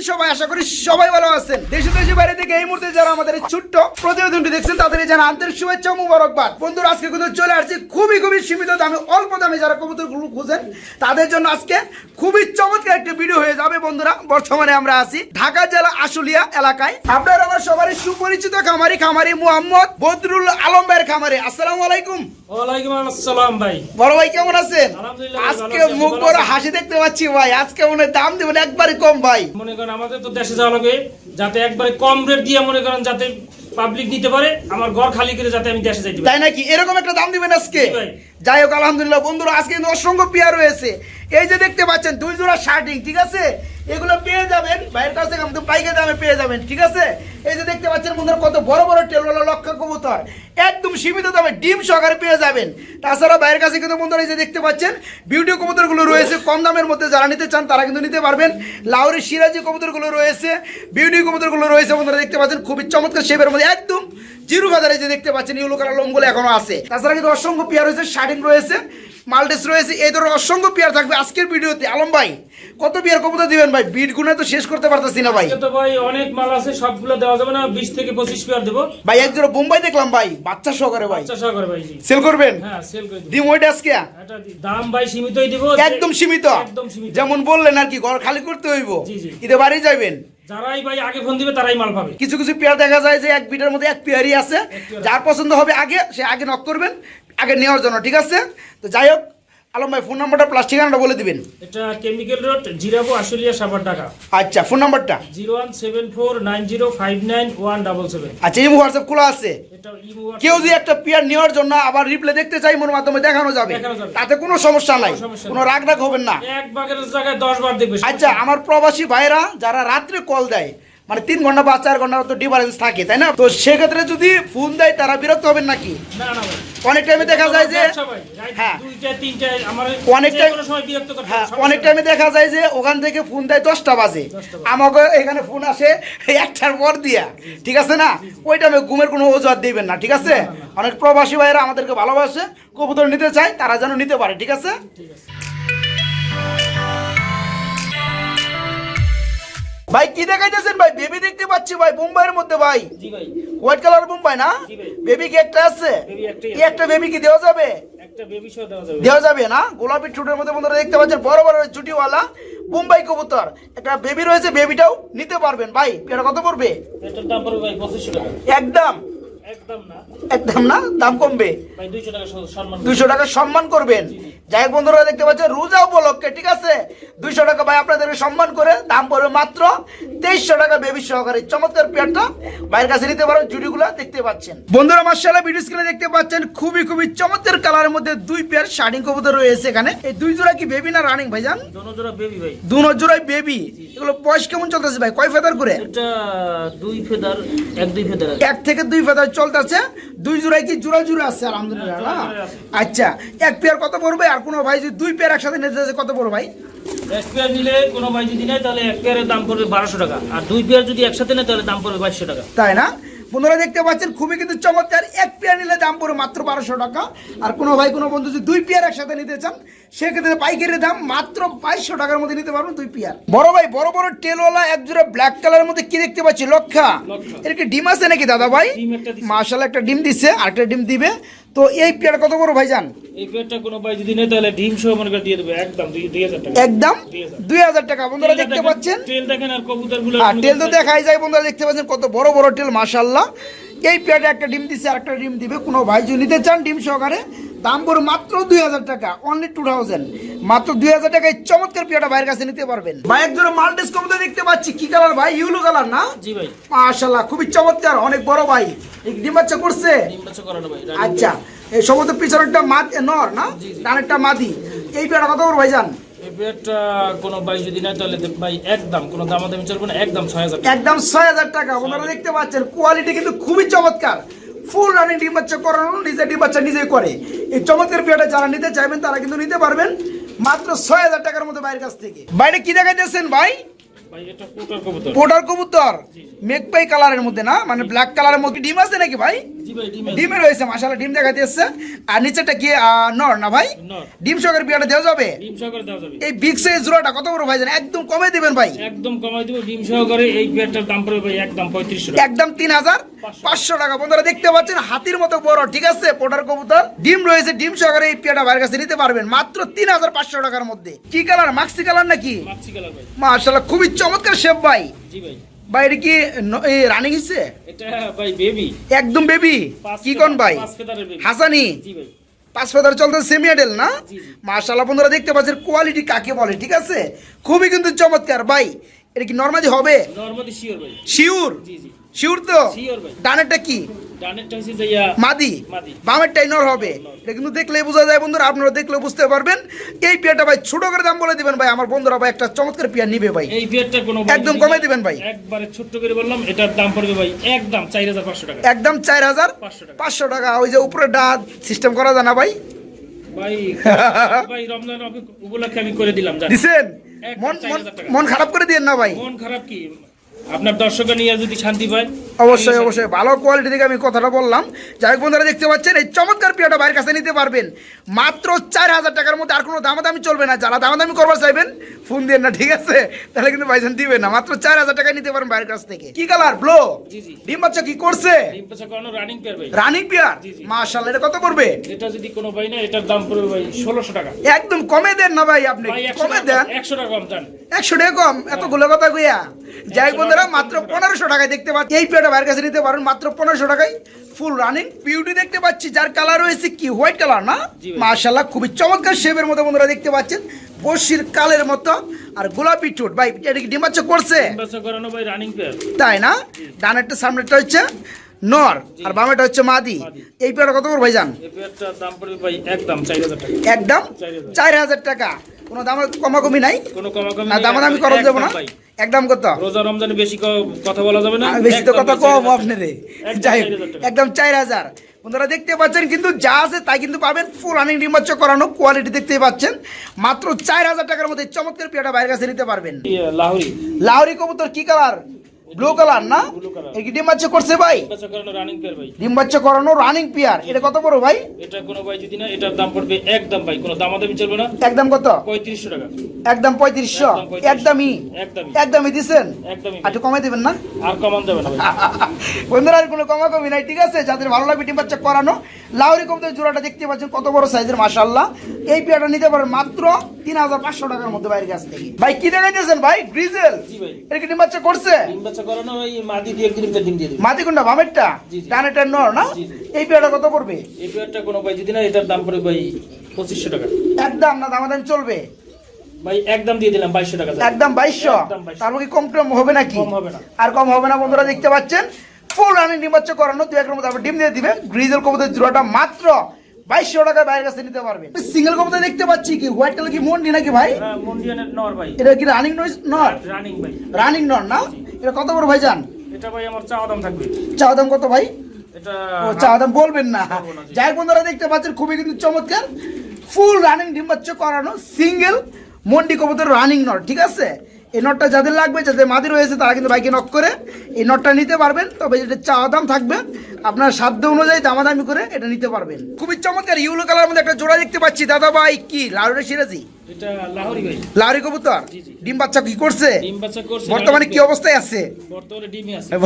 আছেন সবাই, আশা করি সবাই ভালো আছেন। দেশে দেশে বাইরে থেকে এই মুহূর্তে যারা আমাদের ছোট্ট প্রতিবেদনটি দেখছেন তাদের জানা আন্তরিক শুভেচ্ছা মুবারকবাদ। বন্ধুরা, আজকে কিন্তু চলে আসছে খুবই খুবই সীমিত দামে, অল্প দামে যারা কবুতরগুলো খুঁজেন, তাদের জন্য আজকে খুবই চমৎকার একটা ভিডিও হয়ে যাবে বন্ধুরা। বর্তমানে আমরা আছি ঢাকা জেলা আশুলিয়া এলাকায়। আপনার আমার সবারই সুপরিচিত খামারি খামারি মোহাম্মদ বদরুল আলম ভাইয়ের খামারে। আসসালামু আলাইকুম। আসসালাম ভাই। বড় ভাই কেমন আছেন? আজকে মুখ বড় হাসি দেখতে পাচ্ছি ভাই। আজকে মনে দাম দেবেন একবারে কম ভাই। মনে করেন আমাদের তো দেশে যাওয়া লাগে যাতে একবারে কম রেট দিয়ে মনে করেন যাতে পাবলিক নিতে পারে আমার ঘর খালি করে যাতে আমি দেশে যাইতে পারি। তাই নাকি? এরকম একটা দাম দিবেন আজকে? ভাই। যাই হোক, আলহামদুলিল্লাহ, বন্ধুরা, আজকে কিন্তু অসংখ্য পেয়ার রয়েছে। এই যে দেখতে পাচ্ছেন, দুই জোড়া শার্টিং, ঠিক আছে? এগুলো পেয়ে যাবেন, বাইরের কাছ থেকে কিন্তু পাইকারি দামে পেয়ে যাবেন, ঠিক আছে? এই যে দেখতে পাচ্ছেন, বন্ধুরা, কত বড় বড় টেলওয়ালা লক্ষা কবুতর। একদম সীমিত দামে ডিম সহকারে পেয়ে যাবেন। তাছাড়া বাইরের কাছে কিন্তু, বন্ধুরা, এই যে দেখতে পাচ্ছেন, বিউটি কবুতরগুলো রয়েছে। কম দামের মধ্যে যারা নিতে চান, তারা কিন্তু নিতে পারবেন। লাউরি সিরাজি কবুতরগুলো রয়েছে, বিউটি কবুতরগুলো রয়েছে, বন্ধুরা, দেখতে পাচ্ছেন, খুবই চমৎকার শেপের মধ্যে, একদম জিরো বাজারে যে দেখতে পাচ্ছেন, ইউলো কালার লোমগুলো এখনও আছে। তাছাড়া কিন্তু অসংখ্য পেয়ার রয়েছে শার্টিং রয়েছে মাল্টেস রয়েছে এই ধরনের অসংখ্য পেয়ার থাকবে আজকের ভিডিওতে। আলম ভাই কত পেয়ার কবুতর দিবেন ভাই? বিট গুনে তো শেষ করতে পারতেছি না ভাই। তো ভাই অনেক মাল আছে সবগুলো দেওয়া যাবে না বিশ থেকে পঁচিশ পেয়ার দেবো। ভাই এক জোড়া বোম্বাই দেখলাম ভাই বাচ্চা সহকারে ভাই। আচ্ছা সহকারে ভাই সেল করবেন? হ্যাঁ সেল করে দিব। ডিম ওইটা আজকে? এটা দাম ভাই সীমিতই দিব একদম সীমিত। একদম সীমিত। যেমন বললেন আর কি ঘর খালি করতে হইব। জি, জি। ঈদে বাড়ি যাবেন যারাই ভাই আগে ফোন দিবে তারাই মাল পাবে। কিছু কিছু পেয়ার দেখা যায় যে এক বিটার মধ্যে এক পেয়ারই আছে। যার পছন্দ হবে আগে সে আগে নক করবেন। আগে নেওয়ার জন্য ঠিক আছে? তো যাই হোক আলম ভাই ফোন নাম্বারটা প্লাস ঠিকানাটা বলে দিবেন। এটা কেমিক্যাল রোড জিরাবো আশুলিয়া সাবার টাকা আচ্ছা ফোন নাম্বারটা zero one seven four nine zero five nine one double seven আচ্ছা এই হোয়াটসঅ্যাপ খোলা আছে। এটা ইমো কেউ যদি একটা পেয়ার নেওয়ার জন্য আবার রিপ্লে দেখতে চাই মোর মাধ্যমে দেখানো যাবে। তাতে কোনো সমস্যা নাই। কোনো রাগ রাগ হবেন না। এক বাগের জায়গায় দশ বার দেখবে। আচ্ছা আমার প্রবাসী ভাইরা যারা রাত্রে কল দেয় মানে তিন ঘণ্টা বা চার ঘণ্টা তো ডিফারেন্স থাকে তাই না? তো সেক্ষেত্রে যদি ফোন দেয় তারা বিরক্ত হবেন নাকি? অনেক টাইমে দেখা যায় যে হ্যাঁ। অনেক টাইম- হ্যাঁ অনেক টাইমে দেখা যায় যে ওখান থেকে ফোন দেয় দশটা বাজে। আমাকে এখানে ফোন আসে একটার পর দিয়া। ঠিক আছে না? ওই টাইমে ঘুমের কোনো অজুহাত দিবেন না ঠিক আছে? অনেক প্রবাসী ভাইরা আমাদেরকে ভালোবাসে কবুতর নিতে চায় তারা যেন নিতে পারে ঠিক আছে? ঠিক আছে। ভাই কি দেখাইতেছেন ভাই? বেবি দেখতে পাচ্ছি ভাই মুম্বাইয়ের মধ্যে ভাই। জি ভাই, হোয়াইট কালার মুম্বাই না? বেবি কি একটা আছে? একটা বেবি কি দেওয়া যাবে? দেওয়া যাবে। না? গোলাপি ঠুটের মধ্যে বন্ধুরা দেখতে পাচ্ছেন বড় বড় চুটিওয়ালা মুম্বাই কবুতর। একটা বেবি রয়েছে বেবিটাও নিতে পারবেন ভাই। এটা কত পড়বে? এটার দাম পড়বে ভাই 2500 টাকা। একদম। একদম না, দাম কমবে? ভাই 200 টাকা স- সম্মান করবে। দুইশো টাকা সম্মান করবেন। যাই হোক বন্ধুরা দেখতে পাচ্ছেন রোজা উপলক্ষে ঠিক আছে? দুইশো টাকা ভাই আপনাদেরকে সম্মান করে দাম পড়বে মাত্র তেইশশো টাকা বেবি সহকারে। চমৎকার পেয়ারটা। বাইরের কাছে নিতে পারেন জুডিগুলো দেখতে পাচ্ছেন। বন্ধুরা মার্শাল্লাহ ভিডিও স্ক্রিনে দেখতে পাচ্ছেন খুবই খুবই চমৎকার কালারের মধ্যে দুই পেয়ার শার্টিং কবুতর রয়েছে এখানে। এই দুই জোড়া কি বেবি না রানিং ভাইজান? দোনো জোড়াই বেবি এগুলো বয়স কেমন চলতেছে ভাই? কয় ফেদার করে? এটা দুই ফেদার, এক দুই ফেদার এক থেকে দুই ফেদার চলতেছে দুই জোড়ায় কি জোড়া জোড়া আছে আলহামদুলিল্লাহ। আচ্ছা এক পেয়ার কত পড়বে আর কোনো ভাই যদি দুই পেয়ার একসাথে নিতে চাইছে কত পড়বে ভাই এক পেয়ার নিলে কোনো ভাই যদি নেয় তাহলে এক পেয়ারের দাম পড়বে 1200 টাকা। আর দুই পেয়ার যদি একসাথে নেয় তাহলে দাম পড়বে 2200 টাকা। তাই না বন্ধুরা দেখতে পাচ্ছেন খুবই কিন্তু চমৎকার এক পেয়ার নিলে দাম পড়ে মাত্র বারোশো টাকা আর কোনো ভাই কোনো বন্ধু যদি দুই পেয়ার একসাথে নিতে চান সেক্ষেত্রে পাইকারি দাম মাত্র বাইশশো টাকার মধ্যে নিতে পারবেন দুই পেয়ার। বড় ভাই বড় বড় টেলওয়ালা এক জোড়া ব্ল্যাক কালারের মধ্যে কি দেখতে পাচ্ছি? লক্ষা। এর কি ডিম আছে নাকি দাদা ভাই? ডিম একটা মার্শাল একটা ডিম দিচ্ছে আরেকটা ডিম দিবে। তো এই পেয়ার কত বড় ভাই যান এই পেয়ারটা কোনো ভাই যদি নেয় তাহলে ডিম সহ মনে করে দিয়ে দেবে একদম 2000 টাকা। একদম 2000 দুই হাজার টাকা। বন্ধুরা দেখতে পাচ্ছেন? টেল দেখেন আর কবুতরগুলো আর টেল তো দেখাই যায় বন্ধুরা দেখতে পাচ্ছেন কত বড় বড় টেল এই পেয়ারটা একটা ডিম দিচ্ছে আর একটা ডিম দিবে। কোনো ভাই যদি নিতে চান ডিম সহকারে দাম পড়ে মাত্র দুই হাজার টাকা অনলি টু থাউজেন্ড মাত্র দুই হাজার টাকায় চমৎকার পেয়ারটা ভাইয়ের কাছে নিতে পারবেন। ভাই এক জোড়া মাল্টিস কমতে দেখতে পাচ্ছি কি কালার ভাই? ইউলো কালার না? জি ভাই। মাশাল্লাহ খুবই চমৎকার অনেক বড় ভাই। ডিম বাচ্চা করছে? আচ্ছা এই সমস্ত পিছনেরটা মাদ নর না? ডানেরটা মাদি। এই পেয়ারটা কত বড় ভাই কোনো যদি নেয় তাহলে ভাই একদম কোনো দামাদামি চলবে না একদম ছয় হাজার একদম ছয় হাজার টাকা। আপনারা দেখতে পাচ্ছেন কোয়ালিটি কিন্তু খুবই চমৎকার। ফুল রানিং ডিম বাচ্চা করানো নিজে ডিম বাচ্চা নিজেই করে। এই চমৎকার বিয়েটা যারা নিতে চাইবেন তারা কিন্তু নিতে পারবেন মাত্র ছয় হাজার টাকার মতো বাইরের কাছ থেকে। বাইরে কি দেখাইতেছেন ভাই? ভাই এটা কোটার কবুতর। পোটার কবুতর। মেঘপাই কালারের মধ্যে না? মানে ব্ল্যাক কালারের মধ্যে ডিম আছে নাকি ভাই? ডিম রয়েছে মাশাআল্লাহ ডিম দেখাতে এসছে। আর নিচেটা কি নর না ভাই? ডিম সহকারে বিয়াটা দেওয়া যাবে? ডিম সহকারে দেওয়া যাবে। এই বিগ সাইজ জোড়াটা কত বড় ভাই জানেন? একদম কমে দিবেন ভাই। একদম কমাই দিব ডিম সহকারে এই দাম পড়বে ভাই একদম পঁয়ত্রিশশো টাকা। একদম তিন হাজার পাঁচশো। টাকা। বন্ধুরা দেখতে পাচ্ছেন হাতির মতো বড় ঠিক আছে? পোটার কবুতর। ডিম রয়েছে ডিম সহকারে এই পেয়াটা ভাইয়ের কাছে নিতে পারবেন। মাত্র তিন হাজার পাঁচশো টাকার মধ্যে। কি কালার মাক্সি কালার নাকি? মাছি কালার ভাই। মাশাআল্লাহ খুবই চমৎকার শেপ ভাই। জি ভাই। ভাই এটা কি রানিং হচ্ছে এটা ভাই বেবি একদম বেবি কি কোন ভাই? হাসানি? জি ভাই। পাঁচ ফেদার চলতে সেমি আডেল না বন্ধুরা দেখতে পাচ্ছেন কোয়ালিটি কাকে বলে ঠিক আছে? খুবই কিন্তু চমৎকার। ভাই এটা কি নর্মালি হবে? নর্মালি শিওর ভাই। শিউর জি জি। শিউর তো? শিওর ডানেরটা কি? মাদি। বামেরটাই নর হবে। এটা কিন্তু দেখলেই বোঝা যায় বন্ধুরা আপনারা দেখলে বুঝতে পারবেন। এই পেয়ারটা ভাই ছোট করে দাম বলে দিবেন ভাই আমার বন্ধুরা ভাই একটা চমৎকার পেয়ার নিবে ভাই। এই পেয়ারটা কোনো একদম কমাই দিবেন ভাই। একবারে ছোট্ট করে বললাম এটার দাম পড়বে ভাই একদম চার হাজার পাঁচশো টাকা। একদম চার হাজার 500 টাকা। ওই যে উপরে ডাক সিস্টেম করা যায় না ভাই? ভাই ভাই রমজান উপলক্ষে আমি করে দিলাম মন- মন খারাপ করে দিয়েন না ভাই। মন খারাপ কি? আপনার দর্শকের নিয়ে যদি শান্তি পায় অবশ্যই অবশ্যই। ভালো কোয়ালিটি থেকে আমি কথাটা বললাম। যাই হোক বন্ধুরা দেখতে পাচ্ছেন এই চমৎকার পেয়াটা বাইরের কাছে নিতে পারবেন। মাত্র চার হাজার টাকার মধ্যে আর কোনো দামাদামি চলবে না। যারা দামাদামি করবার চাইবেন ফোন দিয়ে না ঠিক আছে? তাহলে কিন্তু ভাইজান দিবে না। মাত্র চার হাজার টাকায় নিতে পারেন বাইরের কাছ থেকে। কি কালার ব্লো। ডিম বাচ্চা কি করছে? রানিং পেয়ার ভাই। রানিং পেয়ার জি, জি। মাশাআল্লাহ এটা কত পড়বে? এটা যদি কোনো ভাই না এটার দাম পড়বে ভাই ষোলোশো টাকা। একদম কমে দেন না ভাই আপনি। কমে দেন। একশো টাকা কম জান একশো টাকা কম। এতগুলো কথা কইয়া। যাই হোক বন্ধুরা মাত্র পনেরোশো টাকায় দেখতে পাচ্ছি। এই পেয়ারটা বাইরের কাছে নিতে পারেন মাত্র পনেরোশো টাকায়। ফুল রানিং বিউটি দেখতে পাচ্ছি যার কালার রয়েছে কি? হোয়াইট কালার না। মাশাল্লাহ খুবই চমৎকার শেপের মতো বন্ধুরা দেখতে পাচ্ছেন। বসির কালের মতো। আর গোলাপি ঠোঁট ভাই এটা কি ডিমাচ্ছ করছে? তাই না? ডানেরটা সামনেরটা হচ্ছে নর আর বামেটা হচ্ছে মাদি। এই পেয়ারটা কত করে ভাই একদম চার হাজার টাকা। একদম চার হাজার। টাকা। কোনো দাম কমাকমি নাই? না নেই, দামাদামি করা যাব না। একদম কত? রোজা রমজানে বেশি কথা বলা যাবে না? বেশি তো কথা চার কম হাজার আপনি রে। যাই। একদম চার হাজার। বন্ধুরা দেখতে পাচ্ছেন কিন্তু যা আছে তাই কিন্তু পাবেন ফুল রানিং ডিম্বাচ্চ করানো। কোয়ালিটি দেখতে পাচ্ছেন। মাত্র চার হাজার টাকার মধ্যে চমৎকার পিয়াটা বাইরের কাছে নিতে পারবেন। লাহরি লাহোরি। লাহরি কবুতর কি কালার ব্লু কালার না। এই কি করছে ভাই? ভাই। ডিম্বাচ্চ করানো রানিং পেয়ার এটা কত বড় ভাই? এটা কোনো ভাই যদি না এটার দাম পড়বে একদম ভাই কোনো দামাদামি চলবে না। একদম কত? পঁয়ত্রিশশো টাকা। একদম পঁয়ত্রিশশো। 3500 একদমই। একদমই। একদমই একটু কমাই দেবেন না? আর কমান যাবে না বন্ধুরা আর কোনো কমাকমি নাই ঠিক আছে? যাদের ভালো লাগবে ডিম বাচ্চা করানো লাউরি কবুতর জোড়াটা দেখতে পাচ্ছেন কত বড় সাইজের মাশাল্লাহ এই পেয়ারটা নিতে পারেন মাত্র তিন হাজার পাঁচশো টাকার মধ্যে বাইরের কাছ থেকে। ভাই কি দেখাইতেছেন ভাই? গ্রিজেল এটা কি ডিম বাচ্চা করছে? ডিম বাচ্চা করানো ওই মাদি দিয়ে একদিন ডিম দিয়ে দিবে। মাতিকুন্ডা বামেরটা? জি। নর না। এই পেয়ারটা কত পড়বে? এই পেয়ারটা কোনো ভাই যদি না এটার দাম পড়বে ভাই পঁচিশশো টাকা। একদম না দামাদাম চলবে? ভাই একদম দিয়ে দিলাম বাইশশো টাকা। একদম বাইশশো? 2200 তারপর কি কম টম হবে নাকি? কম হবে না। আর কম হবে না বন্ধুরা দেখতে পাচ্ছেন? ফুল রানিং বাচ্চা করানো দু একের মধ্যে আবার ডিম দিয়ে দিবে গ্রিজেল কবুতর জোড়াটা মাত্র বাইশশো টাকায় বাইরের কাছে নিতে পারবে। সিঙ্গেল কবুতর দেখতে পাচ্ছি কি হোয়াইট কালার কি মন্ডি নাকি ভাই? হ্যাঁ মন্ডিয়ানের নর ভাই। এটা কি রানিং নয় নর? রানিং ভাই। রানিং নর না? এটা কত বড় ভাই জান? এটা ভাই আমার চাওয়া দাম থাকবে। চাওয়া দাম কত ভাই? এটা ও চাওয়া দাম বলবেন না। যাই বন্ধুরা দেখতে পাচ্ছেন খুবই কিন্তু চমৎকার। ফুল রানিং ডিম বাচ্চা করানো সিঙ্গেল মন্ডি কবুতর রানিং নট ঠিক আছে? এই নটটা যাদের লাগবে যাদের মাদি রয়েছে তারা কিন্তু বাইকে নক করে এই নটটা নিতে পারবেন। তবে যেটা চাওয়া দাম থাকবে। আপনার সাধ্য অনুযায়ী দামাদামি করে এটা নিতে পারবেন। খুবই চমৎকার ইউলো কালার মধ্যে একটা জোড়া দেখতে পাচ্ছি। দাদা ভাই কি? লাউরে সিরাজি? এটা লাহোরি কবুতর। ডিম বাচ্চা কি করছে? ডিম বাচ্চা করছে বর্তমানে কি অবস্থায় আছে?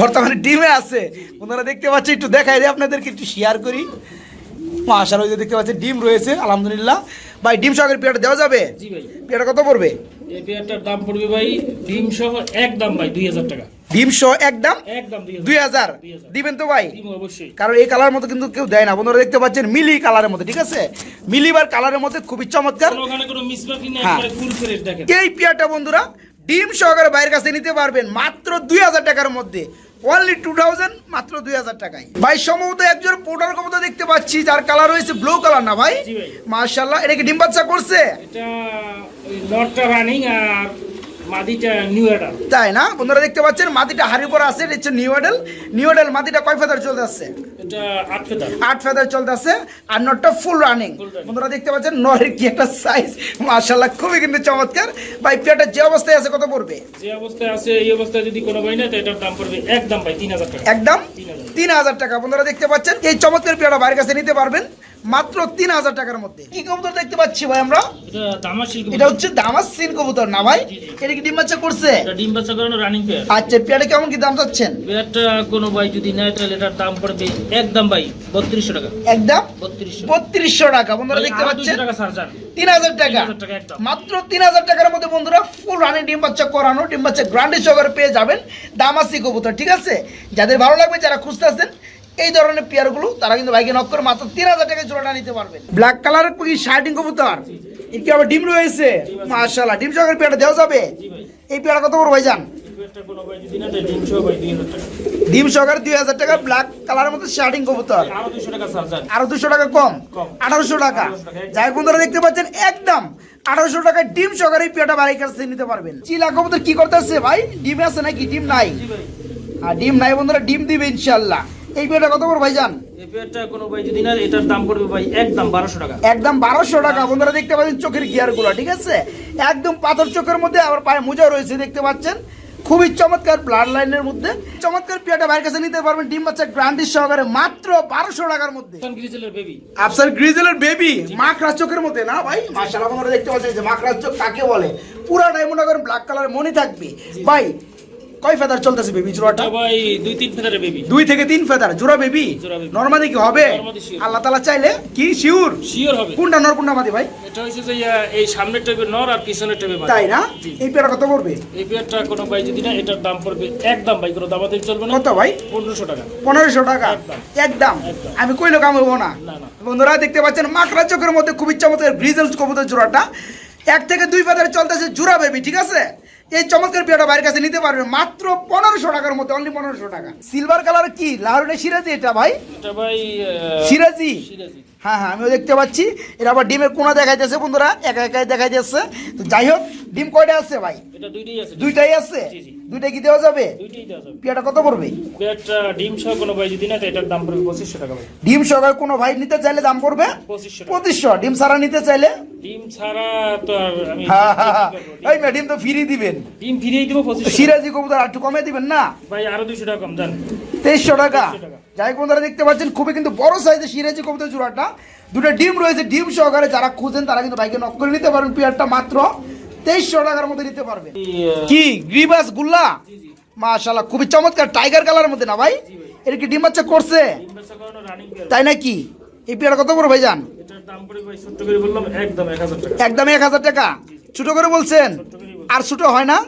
বর্তমানে আছে। ডিমে আছে। আপনারা দেখতে পাচ্ছেন একটু দেখাই দিই আপনাদেরকে একটু শেয়ার করি। মাশাল ওই যে দেখতে পাচ্ছেন ডিম রয়েছে আলহামদুলিল্লাহ। ভাই ডিম সহকারে পেয়ারটা দেওয়া যাবে? জি পেয়ারটা কত পড়বে? এই পেয়ারটার দাম পড়বে ভাই ডিম সহ একদম ভাই দুই হাজার টাকা। ডিম সহ একদম? একদম দুই দুই হাজার? 2000 দিবেন তো ভাই? কারণ এই কালার মতো কিন্তু কেউ দেয় না। বন্ধুরা দেখতে পাচ্ছেন মিলি কালারের মধ্যে ঠিক আছে? মিলিবার কালারের মধ্যে খুবই চমৎকার। হ্যাঁ। এই পেয়ারটা বন্ধুরা ডিম সহকারে বাইরের কাছে নিতে পারবেন মাত্র দুই হাজার টাকার মধ্যে। অনলি টু থাউজেন্ড মাত্র দুই হাজার টাকায়। ভাই সম্ভবত একজন পোটার দেখতে পাচ্ছি যার কালার রয়েছে ব্লু কালার না ভাই। মার্শাল্লাহ এটা কি ডিম বাচ্চা করছে? এটা নটটা রানিং আর মাদিটা নিউ তাই না? বন্ধুরা দেখতে পাচ্ছেন মাটিটা হাড়ি পরে আছে এটা হচ্ছে নিউ এডেল নিউ মডেল মাটিটা কয় ফেদার চলতে আসছে আট ফেদার চলতেছে আর নটটা ফুল রানিং বন্ধুরা দেখতে পাচ্ছেন নরের কি একটা সাইজ মাশাল্লাহ খুবই কিন্তু চমৎকার। ভাই পেয়ারটা যে অবস্থায় আছে কত পড়বে? যে অবস্থায় আছে এই অবস্থায় যদি কোনো ভাই না তো এটার দাম পড়বে একদম ভাই তিন হাজার টাকা। একদম? তিন হাজার। টাকা। বন্ধুরা দেখতে পাচ্ছেন এই চমৎকার পেয়ারটা বাইরের কাছে নিতে পারবেন। মাত্র তিন হাজার টাকার মধ্যে। কি কবুতর দেখতে পাচ্ছি ভাই আমরা? এটা হচ্ছে দামাস সিন কবুতর না ভাই। এটা কি ডিম বাচ্চা করছে? ডিম বাচ্চা করানো রানিং পেয়ার আচ্ছা পেয়ারটা কেমন কি দাম চাচ্ছেন? পেয়ারটা কোনো ভাই যদি নেয় তাহলে এটার দাম পড়বে একদম ভাই বত্রিশশো টাকা। একদম? বত্রিশশো। টাকা। বন্ধুরা দেখতে পাচ্ছেন? তিন হাজার টাকা। 3000 টাকা একদম। মাত্র তিন হাজার টাকার মধ্যে বন্ধুরা ফুল রানি ডিম বাচ্চা করানো ডিম বাচ্চা গ্রান্ডি সহকারে পেয়ে যাবেন দামাসি কবুতর ঠিক আছে? যাদের ভালো লাগবে যারা খুঁজতে আছেন এই ধরনের পেয়ারগুলো তারা কিন্তু ভাইকে নক করে মাত্র তিন হাজার টাকায় জোড়াটা নিতে পারবেন ব্ল্যাক কালারের কি শার্টিং কবুতর। এর কি আবার ডিম রয়েছে? মাশাআল্লাহ ডিম সহকারে পেয়ারটা দেওয়া যাবে? এই পেয়ারটা কত বড় ডিম দুই হাজার টাকা ব্ল্যাক কালারের শার্টিং আরও দুশো টাকা কম। আঠারোশো টাকা। 1800 টাকা, একদম। যাই দেখতে পাচ্ছেন একদম আঠারোশো ডিম নিতে পারবেন। কি করতে আসছে ভাই? ডিম আছে নাকি? ডিম নাই। আর ডিম নাই বন্ধুরা ডিম দিবে ইনশাল্লাহ এই পেটা কত বড় ভাইজান? এই পেয়ারটা কোনো ভাই যদি না এটার দাম পড়বে ভাই একদম বারোশো টাকা। একদম বারোশো টাকা। বন্ধুরা দেখতে পাচ্ছেন চোখের গিয়ারগুলো ঠিক আছে? একদম পাথর চোখের মধ্যে আবার পায়ে মোজা রয়েছে দেখতে পাচ্ছেন? খুবই চমৎকার ব্লাড লাইনের মধ্যে। চমৎকার পেয়াটা বাইরের কাছে নিতে পারবেন ডিম বাচ্চা গ্রান্ডির সহকারে মাত্র বারোশো টাকার মধ্যে। গ্রিজেলের বেবি আফসার গ্রিজেলের বেবি মাকড়া চোখের মধ্যে না ভাই? আপনারা দেখতে পাচ্ছেন যে মাকড়া চোখ কাকে বলে? পুরা ডায়মন্ড করে ব্ল্যাক কালার মনে থাকবে। ভাই কয় ফেদার চলতেছে বেবি জোড়াটা? ভাই দুই তিন ফেদারের বেবি দুই থেকে তিন ফেদার। জোড়া বেবি। নর্মাদি কি হবে? আল্লাহ তালা চাইলে? কি? শিওর শিওর হবে। কোনটা নর কোনটা মাদি ভাই? এটা হচ্ছে যে এই সামনের টেপে নর আর পিছনের টেপে বাদ। তাই না? এই পেয়ারা কত করবে এই পেয়ারটা কোনো ভাই যদি না এটার দাম পড়বে একদম ভাই কোনো চলবে না। কত ভাই? পনেরোশো টাকা। পনেরোশো টাকা। একদম। আমি কইলো কাম হব না। বন্ধুরা দেখতে পাচ্ছেন মাকড়া চোখের মধ্যে খুবই চমৎকার ব্রিজেল কবুতর জোড়াটা। এক থেকে দুই বাজারে চলতেছে জোড়া বেবি ঠিক আছে? এই চমৎকার পেয়ারটা বাইরের কাছে নিতে পারবে। মাত্র পনেরোশো টাকার মধ্যে অনলি পনেরোশো টাকা। সিলভার কালার কি? লাহরুনে সিরাজি এটা ভাই? এটা ভাই সিরাজি? সিরাজি। হ্যাঁ হ্যাঁ আমিও দেখতে পাচ্ছি। এটা আবার ডিমের কোনা দেখাইতেছে বন্ধুরা একা একাই দেখাইতেছে। তো যাই হোক ডিম কয়টা আছে ভাই? এটা দুইটাই আছে। দুইটাই আছে। দুইটা কি দেওয়া যাবে? দুইটাই দেওয়া যাবে। পেয়ারটা কত পড়বে? ডিম সহ কোনো ভাই যদি না তো এটার দাম পড়বে পঁচিশশো টাকা ভাই। ডিম সহকারে কোনো ভাই নিতে চাইলে দাম পড়বে? পঁচিশশো ডিম সারা নিতে চাইলে? ডিম ছাড়া তো আর আমি। এই ম্যাডিম তো ফ্রি দিবেন। ডিম ফিরিয়ে দিব পঁচিশশো টাকা। সিরাজি কবুতর আর একটু কমে দিবেন না? ভাই আরও টাকা কম জান। তেইশশো টাকা? 2300 টাকা। যাই হোক বন্ধুরা দেখতে পাচ্ছেন খুবই কিন্তু বড় সাইজের সিরাজি কবুতর জোড়াটা। দুটো ডিম রয়েছে ডিম সহকারে যারা খুঁজেন তারা কিন্তু বাইকে নক করে নিতে পারেন পেয়ারটা মাত্র। তেইশশো টাকার মধ্যে নিতে পারবেন আহ, কি গ্রিবাস গুল্লা। মাশাল্লাহ খুবই চমৎকার টাইগার কালারের মধ্যে না ভাই। এটা কি ডিম বাচ্চা করছে? পেয়ার তাই নাকি? এই পেয়ারটা কত বড় ভাই যান করে একদম এক হাজার টাকা। ছোট করে বলছেন। আর ছোট হয় না?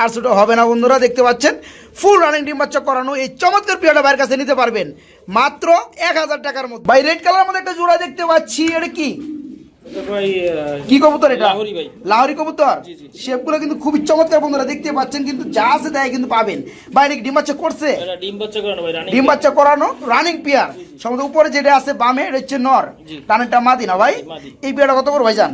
আর ছোট হবে না বন্ধুরা দেখতে পাচ্ছেন? ফুল রানিং ডিম বাচ্চা করানো এই চমৎকার পেয়ারটা বাইরের কাছে নিতে পারবেন। মাত্র এক হাজার টাকার মধ্যে। ভাই রেড কালার মধ্যে একটা জোড়া দেখতে পাচ্ছি এটা কি? কি কবুতর এটা? লাহরি কবুতর। শেপগুলো কিন্তু খুবই চমৎকার বন্ধুরা দেখতে পাচ্ছেন কিন্তু যা আছে তাই কিন্তু পাবেন। বাইরে ডিম বাচ্চা করছে? ডিম বাচ্চা করানো রানিং পেয়ার সম্ভবত উপরে যেটা আছে বামে এটা হচ্ছে নর। জি। ডানেরটা মাদি না ভাই? এই পেয়ারটা কত করে ভাই যান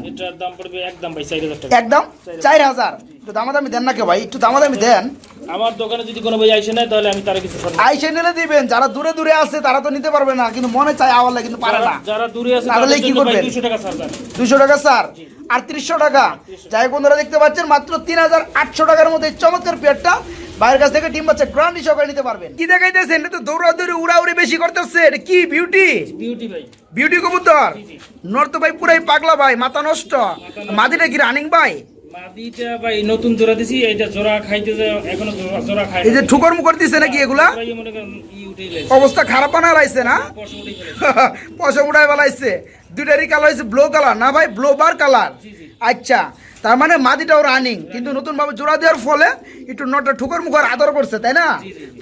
একদম? চার হাজার। একটু দামাদামি দেন না কে ভাই একটু দামাদামি দেন। আমার দোকানে যদি কোনো ভাই আইসে নেয় তাহলে আমি তার কিছু ছাড় দেব। আই চ্যানেলে দিবেন যারা দূরে দূরে আছে তারা তো নিতে পারবে না কিন্তু মনে চায় আওয়ালে কিন্তু পারে না। যারা- দূরে আছে তাহলে কি করবেন? দুশো টাকা ছাড় দেন। টাকা স্যার আটত্রিশশো টাকা? যাই বন্ধুরা দেখতে পাচ্ছেন মাত্র তিন হাজার আটশো টাকার মধ্যে চমৎকার পেয়ারটা। বাইরের কাছ থেকে ডিম বাচ্চা গ্রান্ড হিসাবে নিতে পারবেন। কি দেখাইতেছেন? এটা তো দৌড়াদৌড়ি উড়াউড়ি বেশি করতেছে। এটা কি বিউটি বিউটি ভাই। বিউটি কবুতর? জি, জি। নর তো ভাই পুরাই পাগলা ভাই মাথা নষ্ট। মাদিটা কি রানিং ভাই? মাদিটা ভাই নতুন জোড়া দিছি এটা জোড়া খাইতে এখনও জোড়া- জোড়া এই যে ঠুকর মুকর দিছে নাকি এগুলা? অবস্থা খারাপ বানা লাইছে না? পশম উঠেই ফেলেছে। পয়সা বেলাইছে দুইটারই কালার হয়েছে ব্লু কালার না ভাই ব্লু বার কালার। আচ্ছা। তার মানে মাদিটাও রানিং কিন্তু নতুন ভাবে জোড়া দেওয়ার ফলে একটু নটটা ঠুকর মুখর আদর করছে তাই না।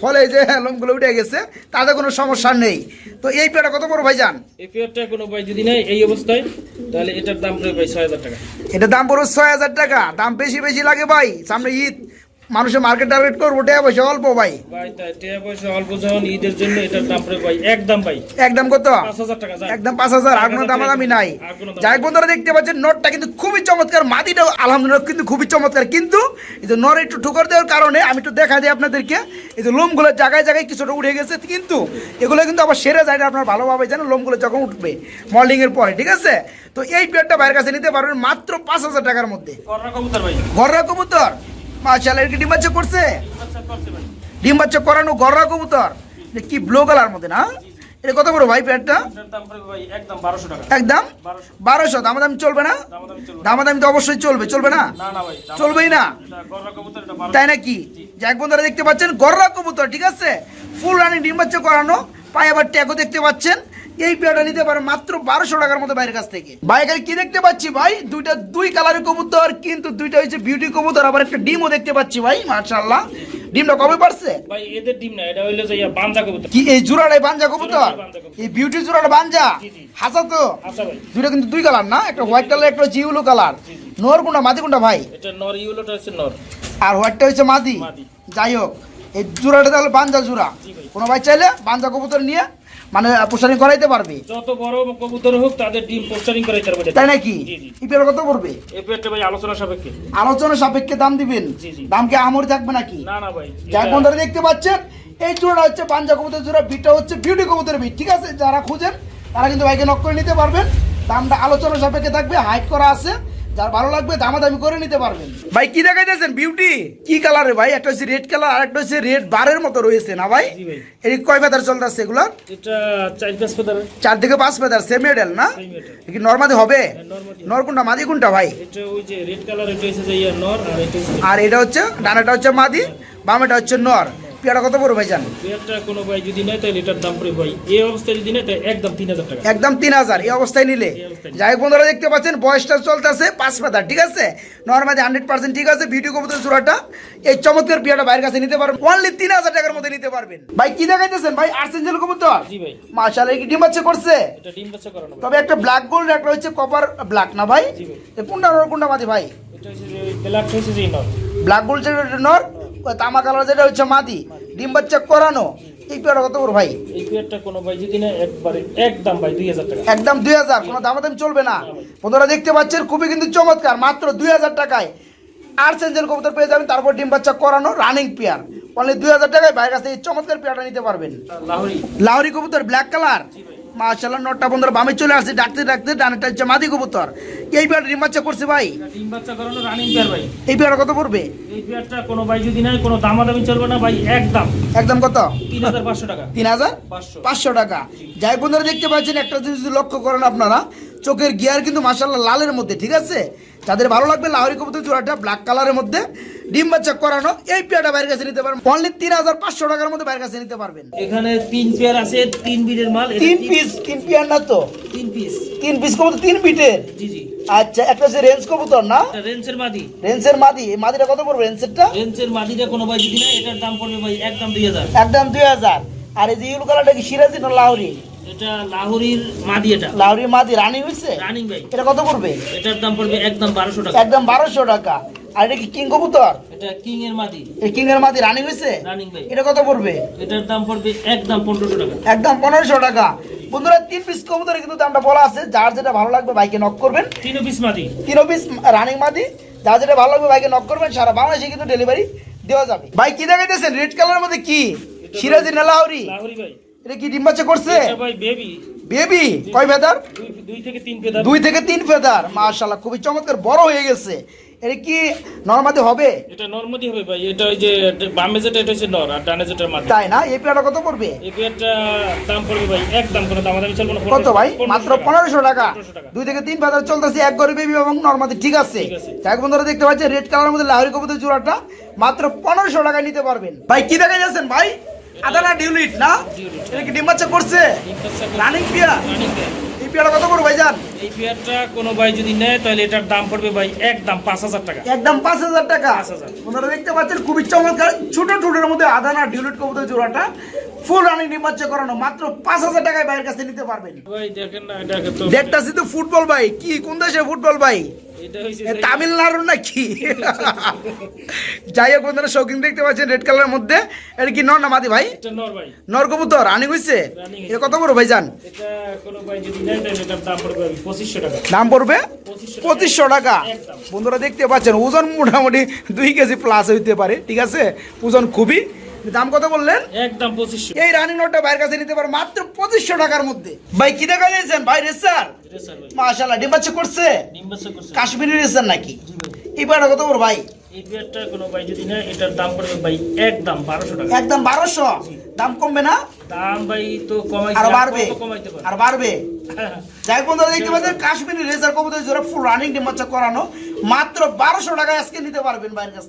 ফলে যে লোমগুলো উঠে গেছে তাতে কোনো সমস্যা নেই। তো এই পেয়ারটা কত বড় ভাইজান? এই পেয়ারটা কোনো ভাই যদি এই অবস্থায় তাহলে এটার দাম পড়বে ভাই ছয় হাজার টাকা। এটার দাম পড়বে ছয় হাজার টাকা। দাম বেশি বেশি লাগে ভাই সামনে ঈদ। মানুষের মার্কেট টার্গেট করব টাকা পয়সা অল্প ভাই। ভাই টাকা পয়সা অল্প যখন ঈদের জন্য এটার দাম ভাই একদম ভাই। একদম কত? একদম পাঁচ হাজার আর কোনো দামাদামি নাই। যাই বন্ধুরা দেখতে পাচ্ছেন নটটা কিন্তু খুবই চমৎকার মাটিটাও আলহামদুলিল্লাহ কিন্তু খুবই চমৎকার। কিন্তু এই যে নর একটু ঠুকর দেওয়ার কারণে আমি একটু দেখা দিই আপনাদেরকে এই যে লোমগুলো জায়গায় জায়গায় কিছুটা উঠে গেছে কিন্তু এগুলো কিন্তু আবার সেরে যায় না আপনার ভালোভাবে জানেন লোমগুলো যখন উঠবে এর পরে ঠিক আছে? তো এই পেয়ারটা বাইরের কাছে নিতে পারবেন মাত্র পাঁচ হাজার টাকার মধ্যে। কররা কবুতর ভাই। গররা কবুতর? মাশাআল্লাহ কি ডিম বাচ্চা করছে? ডিম বাচ্চা করানো গররা কবুতর। কি ব্লু কালার মধ্যে না? এটা কত বড় ভাই ভাই একদম বারোশো দামাদামি চলবে না? দামাদামি তো অবশ্যই চলবে। চলবে না? চলবেই না? তাই নাকি? যাক বন্ধুরা দেখতে পাচ্ছেন গররা কবুতর ঠিক আছে? ফুল রানিং ডিম বাচ্চা করানো পায়ে আবার ট্যাগও দেখতে পাচ্ছেন। এই পেয়ারটা নিতে পারেন মাত্র বারোশো টাকার মতো বাইরের কাছ থেকে। ভাই এখানে কি দেখতে পাচ্ছি ভাই? দুইটা দুই কালারের কবুতর কিন্তু দুইটা হচ্ছে বিউটি কবুতর আবার একটা ডিমও দেখতে পাচ্ছি ভাই মার্শাল্লাহ ডিমটা কবে পারছে ভাই এদের ডিম না এটা হইল যে কবুতর। কি এই জোড়াটাই কবুতর? বিউটি জোড়াটা বাঞ্জা? জি, জি। হাসা তো? দুইটা কিন্তু দুই কালার না? একটা হোয়াইট কালার একটা হচ্ছে ইউলো কালার নোর কোনটা মাদি কোনটা ভাই? এটা নর ইউলোটা হচ্ছে নর। আর হোয়াইটটা হচ্ছে মাদি। যাই হোক এই জোড়াটা তাহলে বাঞ্জা জোড়া। কোনো ভাই চাইলে বাঞ্জা কবুতর নিয়ে মানে প্রসারিং করাইতে পারবে? যত বড় কবুতর হোক তাদের ডিম পোস্টারিং করে তার তাই নাকি? জি জি। ইপের কত পড়বে? এই পেটটা ভাই আলোচনা সাপেক্ষে। আলোচনা সাপেক্ষে দাম দিবেন? জি, জি। দাম কি আমরি থাকবে নাকি? না না ভাই যাক বন্ধুরা দেখতে পাচ্ছেন এই জোড়া হচ্ছে পাঞ্জা কবুতর জোড়া বিটটা হচ্ছে বিউটি কবুতরের বিট ঠিক আছে? যারা খুঁজেন তারা কিন্তু বাইকে নক করে নিতে পারবেন। দামটা আলোচনা সাপেক্ষে থাকবে হাইট করা আছে। যার ভালো লাগবে দামাদামি করে নিতে পারবেন। ভাই কি দেখাইতেছেন? বিউটি কি কালারে ভাই? একটা হচ্ছে রেড কালার আর একটা হচ্ছে রেড বারের মতো রয়েছে না ভাই? এই কয় ফেদার চলতেছে এগুলার এটা চার পাঁচ ফেদার চার থেকে পাঁচ ফেদার সেম মেডেল না? কি নর্মাদি হবে? নরমাদি। নর কোনটা মাদি কোনটা ভাই? এটা ওই যে রেড কালার এটা হচ্ছে যে নর আর এটা হচ্ছে আর এটা হচ্ছে ডানাটা হচ্ছে মাদি বামেটা হচ্ছে নর। পেয়ারা কত বড় ভাই পেয়ারটা কোনো ভাই যদি নেয় তাহলে এটার দাম পড়বে ভাই। এই অবস্থায় যদি নেয় তাহলে একদম তিন হাজার টাকা। একদম তিন হাজার এই অবস্থায় নিলে। যাই বন্ধুরা দেখতে পাচ্ছেন বয়সটা চলতেছে পাঁচ পাতার ঠিক আছে? নর্মালি হান্ড্রেড পার্সেন্ট ঠিক আছে ভিডিও কবুতর জোড়াটা এই চমৎকার পিয়াটা বাইরের কাছে নিতে পারবেন। অনলি তিন হাজার টাকার মধ্যে নিতে পারবেন। ভাই কি দেখাইতেছেন? ভাই আর্সেঞ্জেল কবুতর? জি ভাই। কি ডিম বাচ্চা করছে? এটা ডিম বাচ্চা করানো তবে একটা ব্ল্যাক গোল্ড একটা হচ্ছে কপার ব্ল্যাক না ভাই? কোনটা কোনটা মাদি ভাই? এটা হচ্ছে ব্ল্যাক হচ্ছে যে নর। ব্ল্যাক গোল্ড নর ওই তামা কালার যেটা হচ্ছে মাদি ডিম বাচ্চা করানো এই পেয়ারা কত বড় ভাই? এই পেয়ারটা কোনো ভাই যদি নেয় একবারে একদম ভাই দুই হাজার টাকা। একদম দুই হাজার কোনো দামাদামি চলবে না। বন্ধুরা দেখতে পাচ্ছেন খুবই কিন্তু চমৎকার মাত্র দুই হাজার টাকায় আর সেঞ্জেল কবুতর পেয়ে যাবেন তারপর ডিম বাচ্চা করানো রানিং পেয়ার অনলি হাজার টাকায় বাইরের কাছে এই চমৎকার পেয়ারটা নিতে পারবেন। লাহোরি। লাহরি কবুতর ব্ল্যাক কালার মাশাল্লাহ নটটা বন্ধুরা বামে চলে আসছে ডাকতে ডাকতে ডানেটা হচ্ছে মাদি কবুতর। এই বিয়ার ডিম বাচ্চা করছে ভাই? ডিম বাচ্চা করানো রানিং পেয়ার ভাই। এই পেয়ারটা কত পড়বে? এই পেয়ারটা কোনো ভাই যদি নাই কোনো দামাদামি চলবে না ভাই একদম। একদম কত? তিন হাজার পাঁচশো টাকা। তিন হাজার? পাঁচশো। পাঁচশো টাকা। যাই বন্ধুরা দেখতে পাচ্ছেন একটা জিনিস যদি লক্ষ্য করেন আপনারা চোখের গিয়ার কিন্তু মাসাল্লাহ লালের মধ্যে ঠিক আছে? যাদের ভালো লাগবে লাহরি কবুতর চূড়াটা ব্ল্যাক কালারের মধ্যে ডিম বাচ্চা করানো এই পেয়ারটা বাইরের কাছে নিতে পারবেন। অনলি তিন হাজার পাঁচশো টাকার মধ্যে বাইরের কাছে নিতে পারবেন। এখানে তিন পেয়ার আছে তিন বিটের মাল তিন পিস তিন পেয়ার না তো? তিন পিস তিন পিস কবুতর তিন পিটের জি জি। আচ্ছা একটা হচ্ছে রেঞ্জ কবুতর না? এটা রেঞ্চের মাদি। রেঞ্জের মাদি এই মাদিটা কত পড়বে রেঞ্জেরটা? রেঞ্চের মাদিটা কোনো ভাই নেয় এটার দাম পড়বে ভাই একদম দুই হাজার। একদম দুই হাজার। আর এই যে ইউল কালারটা কি সিরাজি না লাহরি? এটা লাহোরির মাদি এটা। লাহরি মাদি রানি হয়েছে রানিং ভাই এটা কত পড়বে? এটার দাম পড়বে একদম বারোশো টাকা। একদম বারোশো টাকা। আর এটা কি কিং কবুতর? এটা কিং এর মাদি। এই কিং এর মাদি রানিং হয়েছে রানিং ভাই এটা কত পড়বে? এটার দাম পড়বে একদম পনেরোশো টাকা। একদম পনেরোশো টাকা। বন্ধুরা তিন পিস কবুতরে কিন্তু দামটা বলা আছে। যার যেটা ভালো লাগবে বাইকে নক করবেন। তিন পিস মাদি। তিন পিস রানিং মাদি। যার যেটা ভালো লাগবে বাইকে নক করবেন। সারা বাংলাদেশে কিন্তু ডেলিভারি দেওয়া যাবে। ভাই কি দেখাইতেছেন? রেড কালারের মধ্যে কি? সিরাজি না লাহরি? লাহোরি ভাই। এটা কি ডিম বাচ্চা করছে? ভাই বেবি। বেবি? কয় ফেদার? দুই থেকে তিন পেদার দুই থেকে তিন ফেদার। খুবই চমৎকার বড় হয়ে গেছে। এটা কি নর্মাদি হবে? এটা নর্মাদি হবে ভাই এটা ওই যে বামে যেটা এটা হচ্ছে নর আর ডানে যেটা মাদি তাই না? এই পেয়ারটা কত পড়বে? এই পেয়ারটা দাম পড়বে ভাই একদম কোনো দামাদামি চলবে না কত ভাই? মাত্র টাকা। 1500 টাকা। দুই থেকে তিন চলতেছে এক বেবি এবং নর্মাদি ঠিক আছে। যাক বন্ধুরা দেখতে পাচ্ছেন রেড কালারের মধ্যে লাহরি কবুতর জোড়াটা মাত্র পনেরোশো টাকায় নিতে পারবেন। ভাই কি দেখা যাচ্ছেন ভাই? আদানা ডিউলিট না? এটা কি ডিম বাচ্চা করছে? রানিং পিয়া এই কত করে ভাইজান? এই পেয়ারটা কোনো ভাই যদি নেয় তাহলে এটার দাম পড়বে ভাই একদম পাঁচ হাজার টাকা। একদম পাঁচ হাজার টাকা? 5,000 আপনারা দেখতে পাচ্ছেন খুবই চমৎকার ছোট ছোটের মধ্যে আদানা ডিউলিট কবুতর জোড়াটা। ফুল রানিং বাচ্চা করানো মাত্র পাঁচ হাজার টাকায় ভাইয়ের কাছে নিতে পারবেন। দেখেন তো ফুটবল ভাই কি কোন দেশে ফুটবল ভাই? এটা হইছে এ তামিলনাড়ু নাকি? যাই হোক বন্ধুরা শৌখিন দেখতে পাচ্ছেন রেড কালারের মধ্যে। এটা কি নর না মাদি ভাই? নর ভাই। নরকবুতর রানিং হইছে? এটা কত বড় ভাই এটার দাম পড়বে পঁচিশশো টাকা। বন্ধুরা দেখতে পাচ্ছেন ওজন মোটামুটি দুই কেজি প্লাস হইতে পারে ঠিক আছে? ওজন খুবই দাম কত বললেন? একদম পঁচিশশো। এই রানি নোটটা বাইরের কাছে নিতে পারে মাত্র পঁচিশশো টাকার মধ্যে। ভাই কি দেখা দিয়েছেন ভাই রেসার? এটা স্যার মাশাল্লাহ ডিম বাচ্চা করছে? কাশ্মীরি রেসার নাকি? এই পায়রা কত বড় ভাই? এই পেয়ারটা কোনো ভাই যদি নেয় এটার দাম পড়বে ভাই একদম বারোশো টাকা। একদম বারোশো? দাম কমবে না? দাম ভাই তো কমাই আর বাড়বে? আর বাড়বে? যাই বন্ধুরা দেখতে পাচ্ছেন কাশ্মীরি রেসার কবুতর জোড়া ফুল রানিং ডিম বাচ্চা করানো। মাত্র বারোশো টাকায় আজকে নিতে পারবেন ভাইয়ের কাছ থেকে।